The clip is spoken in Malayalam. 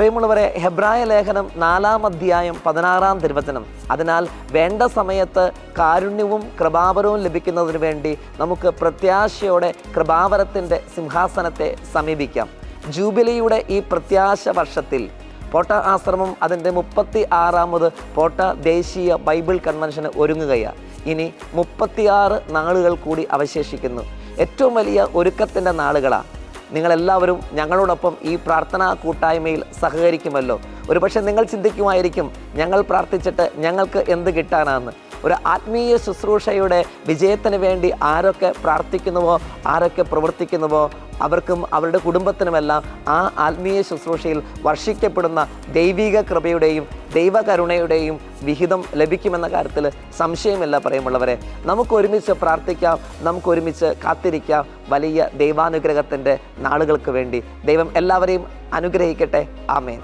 പ്രിയമുള്ളവരെ ഹെബ്രായ ലേഖനം നാലാം അധ്യായം പതിനാറാം തിരുവചനം. അതിനാൽ വേണ്ട സമയത്ത് കാരുണ്യവും കൃപാവരവും ലഭിക്കുന്നതിന് വേണ്ടി നമുക്ക് പ്രത്യാശയോടെ കൃപാവരത്തിന്റെ സിംഹാസനത്തെ സമീപിക്കാം. ജൂബിലിയുടെ ഈ പ്രത്യാശ വർഷത്തിൽ പോട്ട ആശ്രമം അതിന്റെ മുപ്പത്തി ആറാമത് പോട്ട ദേശീയ ബൈബിൾ കൺവെൻഷന് ഒരുങ്ങുകയാണ്. ഇനി മുപ്പത്തിയാറ് നാളുകൾ കൂടി അവശേഷിക്കുന്നു. ഏറ്റവും വലിയ ഒരുക്കത്തിന്റെ നാളുകളാണ്. നിങ്ങളെല്ലാവരും ഞങ്ങളോടൊപ്പം ഈ പ്രാർത്ഥനാ കൂട്ടായ്മയിൽ സഹകരിക്കുമല്ലോ. ഒരുപക്ഷെ നിങ്ങൾ ചിന്തിക്കുമായിരിക്കും ഞങ്ങൾ പ്രാർത്ഥിച്ചിട്ട് ഞങ്ങൾക്ക് എന്ത് കിട്ടാനാണെന്ന് ഒരു ആത്മീയ ശുശ്രൂഷയുടെ വിജയത്തിന് വേണ്ടി ആരൊക്കെ പ്രാർത്ഥിക്കുന്നുവോ ആരൊക്കെ പ്രവർത്തിക്കുന്നുവോ അവർക്കും അവരുടെ കുടുംബത്തിനുമെല്ലാം ആ ആത്മീയ ശുശ്രൂഷയിൽ വർഷിക്കപ്പെടുന്ന ദൈവിക കൃപയുടെയും ദൈവകരുണയുടെയും വിഹിതം ലഭിക്കുമെന്ന കാര്യത്തിൽ സംശയമില്ല പറയുമുള്ളവരെ നമുക്ക് ഒരുമിച്ച് പ്രാർത്ഥിക്കാം നമുക്ക് ഒരുമിച്ച് കാത്തിരിക്കാം വലിയ ദൈവാനുഗ്രഹത്തിന്റെ നാളുകൾക്ക് വേണ്ടി. ദൈവം എല്ലാവരെയും അനുഗ്രഹിക്കട്ടെ. ആമേൻ.